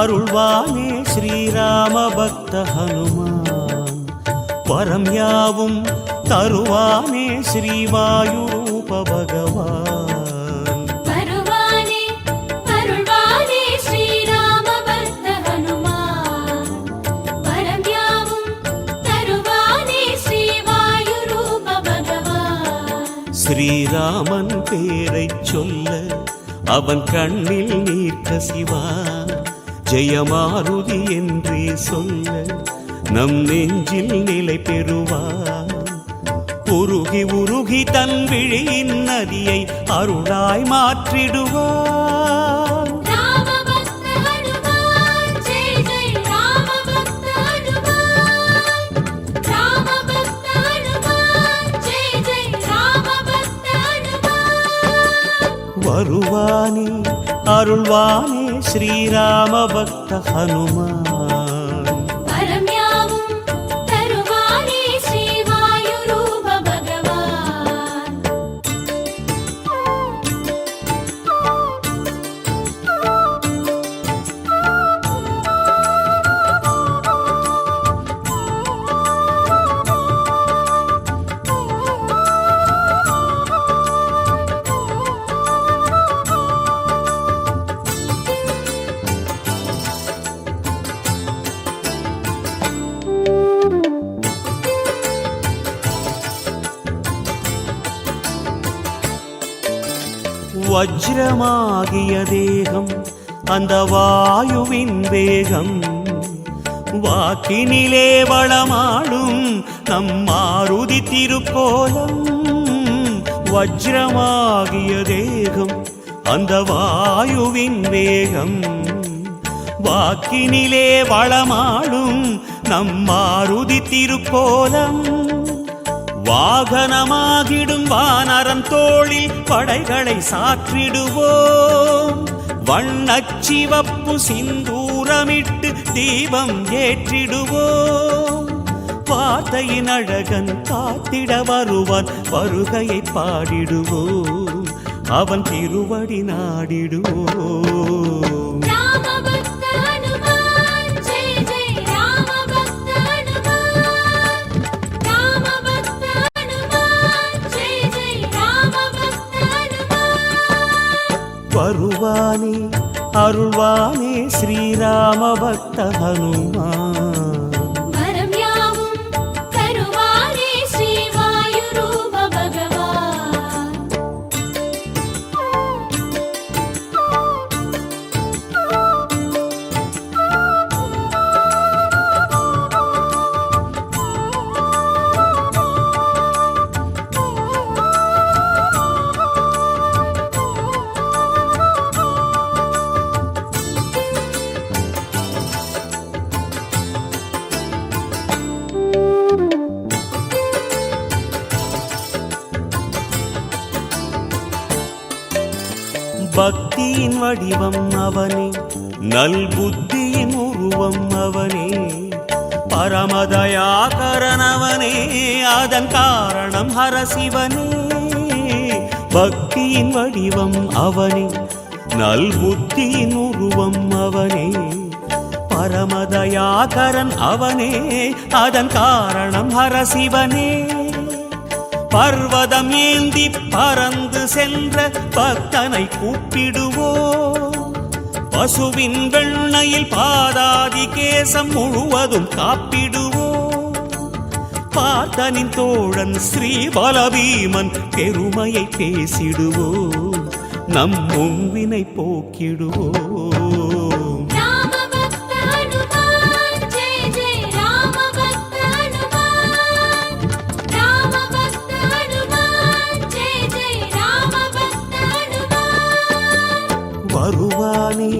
அருள்வானே ஸ்ரீராம பக்த ஹனுமான். வரம் யாவும் தருவானே ஸ்ரீவாயுரூப பகவான். ஸ்ரீராமன் பேரைச் சொல்ல அவன் கண்ணில் நீர் கசிவான் ஜெயமாருதி என்றே சொல்ல நம் நெஞ்சில் நிலை பெறுவார். உருகி உருகி தன் விழியின் நதியை அருளாய் மாற்றிடுவார். வருவானே அருள்வானே ஸ்ரீராம பக்த வஜ்ரமாகிய தேகம் அந்த வாயுவின் வேகம். வாக்கினிலே வளமாடும் நம் மாருதி திருக்கோலம். வஜ்ரமாகிய தேகம் அந்த வாயுவின் வேகம். வாக்கினிலே வளமாடும் நம் மாருதி திருக்கோலம். வாகனமாகிடும் வானரம் தோளில் படைகளை சாற்றிடுவோம். வண்ணச் சிவப்பு சிந்தூரமிட்டு தீபம் ஏற்றிடுவோம். வார்த்தையின் அழகன் காத்திட வருவான் வருகையை பாடிடுவோம். அவன் திருவடி நாடிடுவோம். அருள்வானே ஸ்ரீராம பக்த ஹனுமான் பக்தியின் வடிவம் அவனே நல் புத்தியின் உருவம் அவனே. பரமதயாகரணவனே அதன் காரணம் ஹரசிவனே பக்தியின் வடிவம் அவனே நல் புத்தியின் உருவம் அவனே. பரமதயாகரன் அவனே அதன் காரணம் ஹரசிவனே பர்வதம் ஏந்தி பறந்து சென்ற பக்தனை கூப்பிடுவோ. பசுவின் வெண்ணையில் பாதாதி கேசம் முழுவதும் காப்பிடுவோ. பார்த்தனின் தோழன் ஸ்ரீ பலபீமன் பெருமையை பேசிடுவோ. நம் முன்வினை போக்கிடுவோ. வருவானே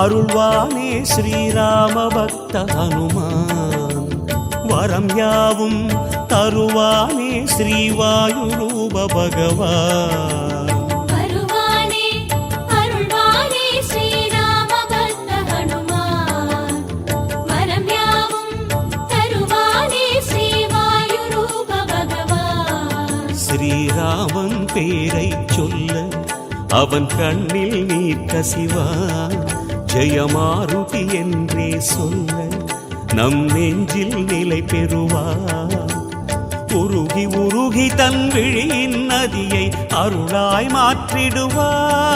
அருள்வானே ஸ்ரீராம பக்த ஹனுமான். வரம் யாவும் தருவானே தருவானே ஸ்ரீவாயுரூப பகவான். ஸ்ரீராமன் பேரை சொல்ல அவன் கண்ணில் நீர் கசிவான் ஜெயமாருதி என்றே சொல்ல நம் நெஞ்சில் நிலை பெறுவார் உருகி உருகி தன் விழியின் நதியை அருளாய் மாற்றிடுவான்.